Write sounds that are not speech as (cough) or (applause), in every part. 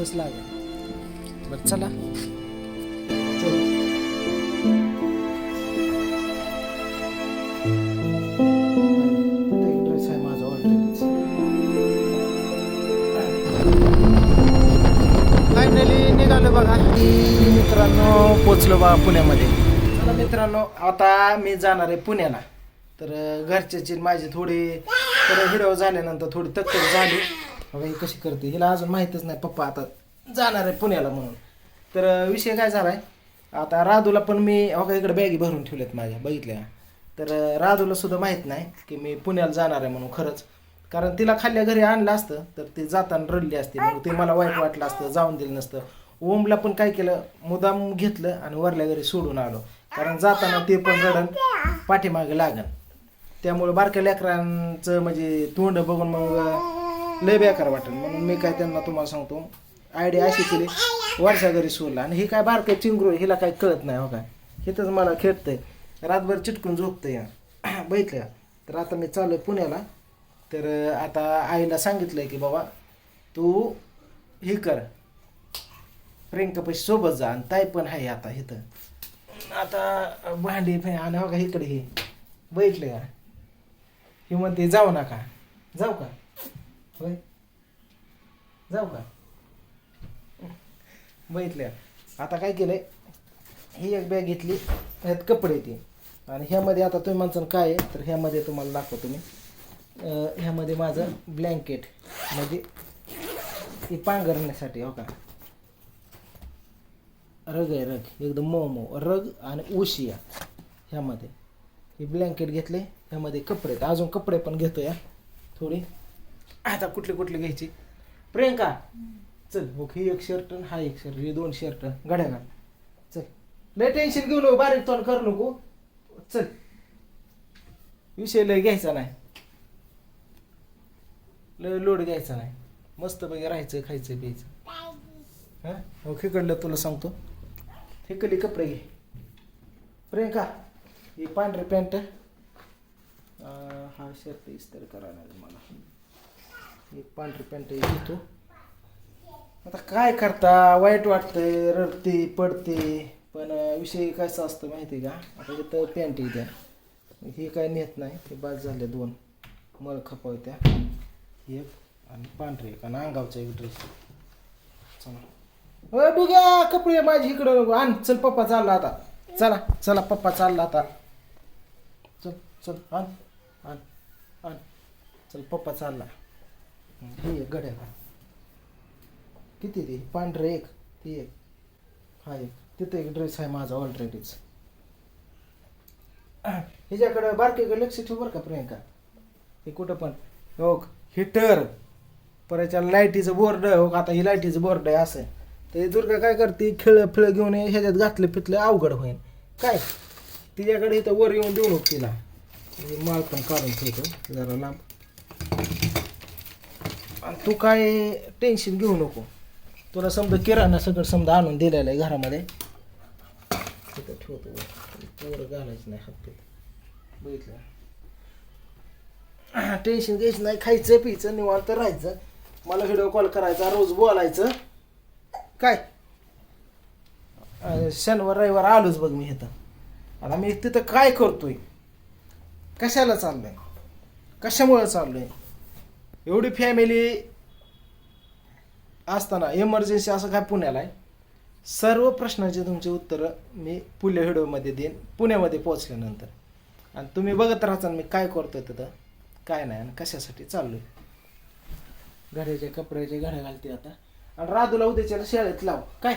जावंच लागेल. बरं चला. फायनली निघालो बघा. मित्रांनो पोचलो बा पुण्यामध्ये. चला मित्रांनो आता मी जाणार आहे पुण्याला. तर घरच्याची माझी थोडी तर हिडव झाल्यानंतर थोडी तक्तक झाली. बघा ही कशी करते हिला अजून माहीतच नाही पप्पा आता जाणार आहे पुण्याला म्हणून. तर विषय काय झाला आहे आता राधूला पण मी हो अगं इकडे बॅगी भरून ठेवल्यात माझ्या बघितल्या. तर राधूला सुद्धा माहीत नाही की मी पुण्याला जाणार आहे म्हणून खरंच. कारण तिला खाल्ल्या घरी आणलं असतं तर ते जाताना रडली असते. मग ते मला वाईट वाटलं असतं जाऊन दिलं नसतं. ओमला पण काय केलं मुदाम घेतलं आणि वरल्या घरी सोडून आलो. कारण जाताना ते पण रडण पाठीमागे लागन. त्यामुळे बारक्या लेकरांचं म्हणजे तोंड बघून मग लय बेकार वाटेल. म्हणून मी काय त्यांना तुम्हाला सांगतो आयडिया अशी केली वर्षा घरी सोडला. आणि ही काय बारकं चिंगरू हिला काय कळत नाही हो काय. हिथंच मला खेळतंय. रातभर चिटकून झोपतंय या. (clears throat) बघितलं. तर आता मी चालू पुण्याला. तर आता आईला सांगितलंय की बाबा तू हे कर. प्रियंका पैसे सोबत जा. आणि ताई पण आहे आता इथं आता भांडी आणि हो का इकडे हे. बैठले का? हे म्हणते जाऊ नका. जाऊ का? होय? जाऊ का? बघितलं आता काय केलंय? ही एक बॅग घेतली ह्यात कपडे ती. आणि ह्यामध्ये आता तुम्ही म्हणसान काय आहे तर ह्यामध्ये तुम्हाला दाखवतो मी. ह्यामध्ये माझं ब्लँकेट म्हणजे ती पांघरण्यासाठी हो का? रग आहे रग एकदम मऊ मऊ. रग आणि उशिया ह्यामध्ये. हे ब्लँकेट घेतले ह्यामध्ये कपडे आहेत. अजून कपडे पण घेतो या थोडी. आता कुठले कुठले घ्यायची? प्रियंका चल मग ही एक शर्ट आणि हा एक शर्ट हे दोन शर्ट घड्या घाल. चल. लय टेन्शन घेऊ नको बारीक तोंड करू नको. चल. विषय लय घ्यायचा नाही. लय लोड घ्यायचा नाही. मस्त पैकी राहायचं खायचं प्यायचं. हा? हो खिकडलं तुला सांगतो. हिकडली कपडे घे. प्रियंका ही पांढरी पॅन्ट हा शर्ट इस्तर करायला नाही मला. एक पांढरी पॅन्ट घेतो. आता काय करता? वाईट वाटतंय रडते पडते. पण विषय कसा असतं माहिती आहे का? आता इथं पॅन्ट द्या हे काय नेत नाही. ते बाद झाले दोन. मळ खपवत्या. एक आणि पांढरे एक आणि अंगावचा एक ड्रेस चला. अ कपडे माझी इकडं. आण चल पप्पा चालला आता. चला चला पप्पा चालला आता. चल चल आण आण आण. चल पप्पा चालला. हे घड्या किती ते? पांढरे एक. ती एक. हा एक. तिथं एक ड्रेस आहे माझा ऑलरेडीच हिच्याकडं बारकीकडे लक्ष ठेव बरं का प्रियंका. हे कुठं पण. हो हिटर परत लाईटीचं बोर्ड हो आता ही लाईटीचं बोर्ड आहे असं. तर दुर्गा काय करते? खेळ फिळ घेऊन ह्याच्यात घातलं पितलं अवघड होईल काय? तिच्याकडे इथं वर येऊन देऊ नको तिला. माळ पण काढून ठेवतो. जरा लांब. आणि तू काय टेन्शन घेऊ नको. तुला समजा किराणा सगळं समजा आणून दिलेलं आहे घरामध्ये. तिथं ठेवतो पोरं घालायचं नाही हात बघितलं? टेन्शन घ्यायचं नाही. खायचं पियचं निवांत राहायचं. मला व्हिडिओ कॉल करायचा रोज बोलायचं. काय? शनिवार रविवार आलोच बघ मी इथं. आता मी तिथं काय करतोय? कशाला चाललोय? कशामुळे चाललोय? एवढी फॅमिली असताना इमर्जन्सी असं काय पुण्याला आहे सर्व प्रश्नाचे तुमचे उत्तरं मी पुढल्या व्हिडिओमध्ये देईन. पुण्यामध्ये पोचल्यानंतर आणि तुम्ही बघत राहता मी काय करतोय तिथं काय नाही आणि कशासाठी चाललोय. घड्याचे कपड्याचे घड्या घालते आता. आणि राधूला उद्याच्याला शाळेत लाव. काय?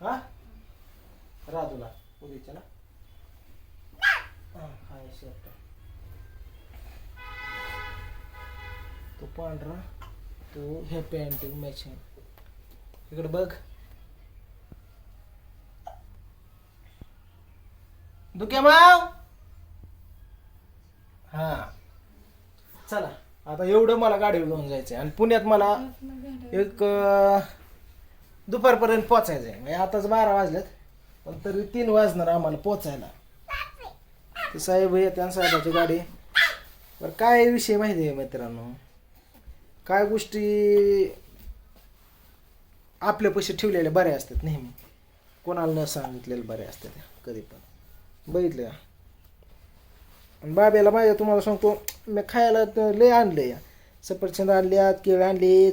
हा? राधूला उद्याच्याला हां शर्ट तो पांढरा. टू ह्या पॅन्ट मॅचिंग इकडे बघ. दुखे माव हा. चला आता एवढं मला गाडी घेऊन जायचंय. आणि पुण्यात मला एक अं, दुपारपर्यंत पोचायचंय. म्हणजे आताच बारा वाजलेत पण तरी तीन वाजणार आम्हाला पोचायला. ते साहेब येते आणि साहेबाची गाडी. बरं काय विषय माहिती आहे मित्रांनो? काय गोष्टी आपले पैसे ठेवलेले बरे असतात नेहमी. कोणाला न सांगितलेले बरे असतात कधी पण. बघितलं आणि बाब्याला माझ्या तुम्हाला सांगतो मी खायला लय आणलं या सफरचंद आणल्यात केळ आणलीत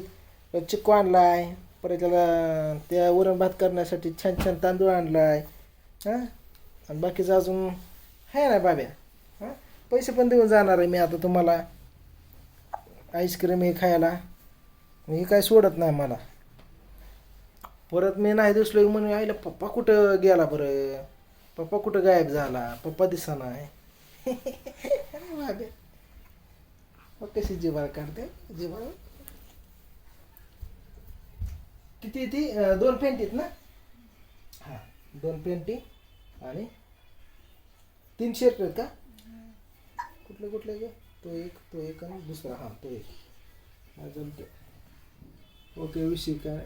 परत चिक्कू आणलाय परत त्याला त्या वरण भात करण्यासाठी छान छान तांदूळ आणलाय. हां? आणि बाकीचं अजून आहे ना बाब्या? हां? पैसे पण देऊन जाणार आहे मी आता तुम्हाला. आईस्क्रीम हे खायला. हे काय सोडत नाही मला. परत मी नाही दिसलो म्हणून आईला पप्पा कुठं गेला बरं? पप्पा कुठं गायब झाला? पप्पा दिसा नाही. (laughs) कशी जिवाळ काढते? जिवाळ किती ती? दोन पेंटी आहेत ना? हां दोन पेंटी आणि तीन रुपये का? कुठले कुठले गे? तो एक तो एक आणि दुसरा हां तो एक. अजून जमते. ओके विषय काय?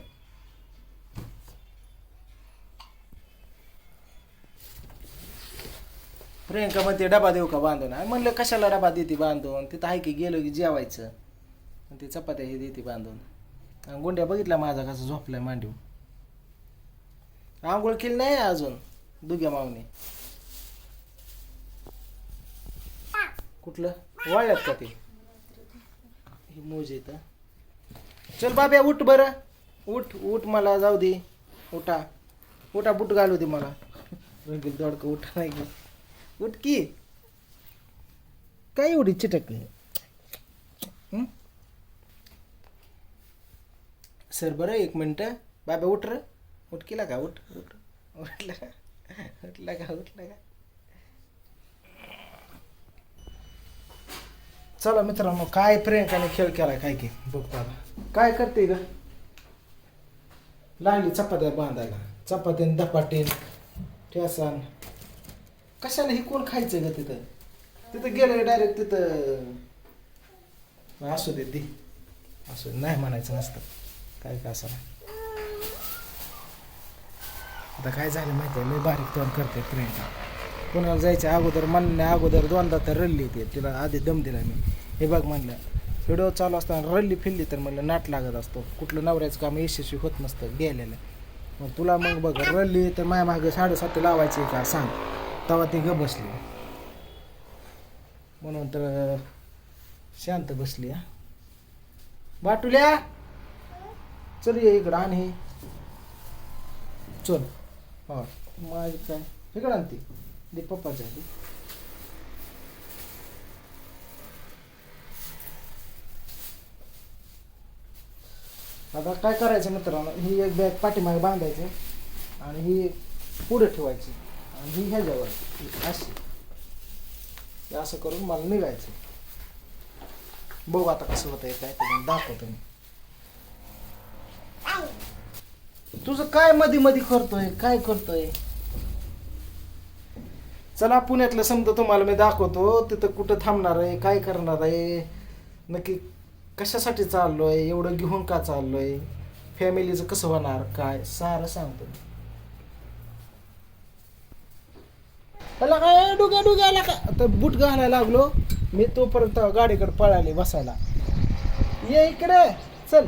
प्रियंका म्हणते डबा देऊ का बांधून? आणि म्हणलं कशाला डबा देते बांधून? तिथं आहे की गेलो की जेवायचं? ते चपात्या हे देते बांधून. गुंड्या बघितला माझा कसा झोपलाय मांडीव आंघोळ केली नाही अजून दुग्या मावने. कुठलं? वाळ्यात का ते? हे मोज येतं चल बाब्या उठ बरं. उठ उठ मला जाऊ दे. उठा. उठा बुट घालू दे मला. रंगील दोडकं उठ नाही की उठ की. काय एवढी चिटकली सर बरं एक मिनटं. बाब्या उठ र. उठ केला का? उठ उठ. उठला. का उठला का? उठला का? चला मित्रांनो काय प्रियंकाने खेळ केला काय की? बघतो आता. काय करते ग? लागली चपात्या बांधायला. चपातीन धपाटीन ठेसान. कशाला हे कोण खायचं ग तिथं? तिथं गेलं डायरेक्ट तिथं असू दे ती. असू दे नाही म्हणायचं नसतं. काय काय असं आता काय झालं माहिती आहे मी बारीक तोंड करते प्रियंका. कोणाला जायच्या अगोदर म्हणण्या अगोदर दोनदा तर रल्ली ते तिला आधी दम दिला मी. हे बघ म्हणलं व्हिडिओ चालू असताना रल्ली फिरली तर म्हणलं नाट लागत असतो. कुठलं नवऱ्याचं काम यशस्वी होत नसतं गेलेलं. मग तुला मग बघ रल्ली तर माया मागं साडेसात लावायची का सांग. तेव्हा ती ग बसली. म्हणून तर शांत बसली हा. बाटुल्या! चल ये इकडं आणि हे. चल. हो माझी काय इकडं आणते पप्पाच्या आधी आता काय करायचं मित्रांनो ही एक बॅग पाठीमागे बांधायची आणि ही पुढे ठेवायची आणि ही ह्याच्यावर अशी. असं करून मला निघायचं. बघू आता कसं होतंय काय ते दाखवतो मी. तुझं काय मध्ये मध्ये करतोय काय करतोय? चला पुण्यातलं समजा तुम्हाला मी दाखवतो तिथं कुठं थांबणार आहे काय करणार आहे? नक्की कशासाठी चाललो आहे एवढं घेऊन का चाललो आहे फॅमिलीचं कसं होणार काय? सारं सांगतो. त्याला काय डुग्या डुग्याला का? आता बूट घालायला लागलो. मी तोपर्यंत गाडीकडे पळाले बसायला. ये इकडे चल.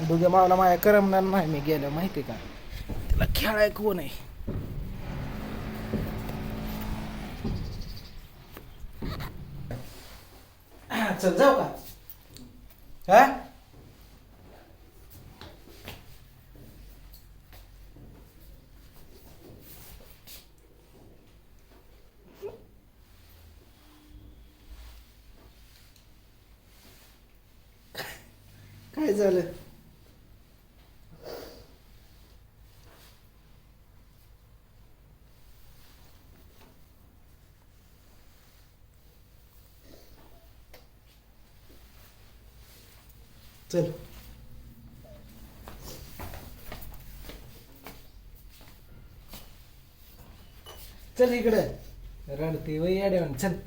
दुगे मावला माझ्या करमणार नाही मी गेलं माहिती का? त्याला खेळाय कोण आहे? चल जाऊ का? हा काय झालं चल. चल इकडे. रडते वय अडवण चल.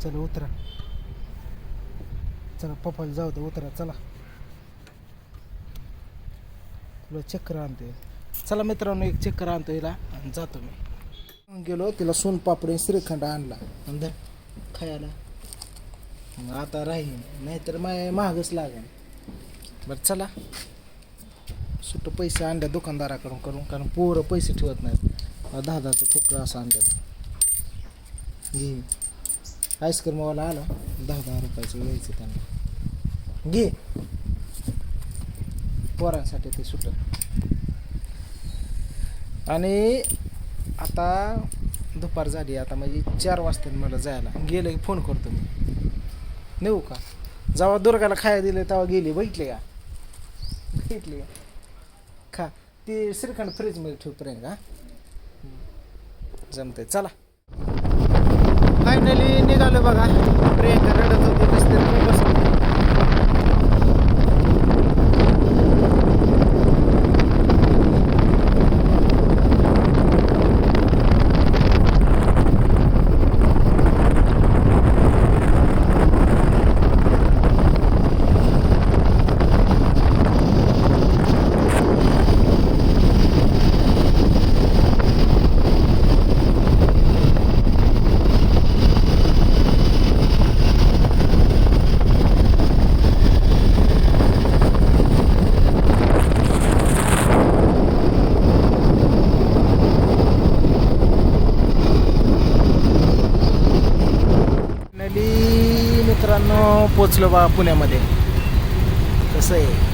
चल उतरा. चला पप्पाला जाऊ दे उतरा. चला. तुला चक्कर आणतोय. चला मित्रांनो एक चक्कर आणतो हिला आणि जातो मी. गेलो तिला सोनपापडी श्रीखंड आणला. अंदर खायला मग आता राहीन नाहीतर माय महागच लागेल. बरं चला. सुट्ट पैसे आणल्या दुकानदाराकडून करून कारण पोरं पैसे ठेवत नाहीत. दहा दहाचं ठोकरं असं आणल्यात. घे. आईस्क्रीमवाला आला. दहा दहा रुपयाचं घ्यायचं त्यांना. घे. पोरांसाठी ते सुटत आणि आता दुपार झाली आता म्हणजे चार वाजता मला जायला. गेलं की फोन करतो मी. नेऊ का? जेव्हा दुर्गाला खायला दिले तेव्हा गेली. बघितले का? बघितली का खा. ती श्रीखंड फ्रीजमध्ये ठेवपर्यंत का जमते चला. फायनली निघालो बघा. प्रियंका रडत होती कसं खूप बसली फायनली मित्रांनो पोचलो बा पुण्यामध्ये. कसं आहे?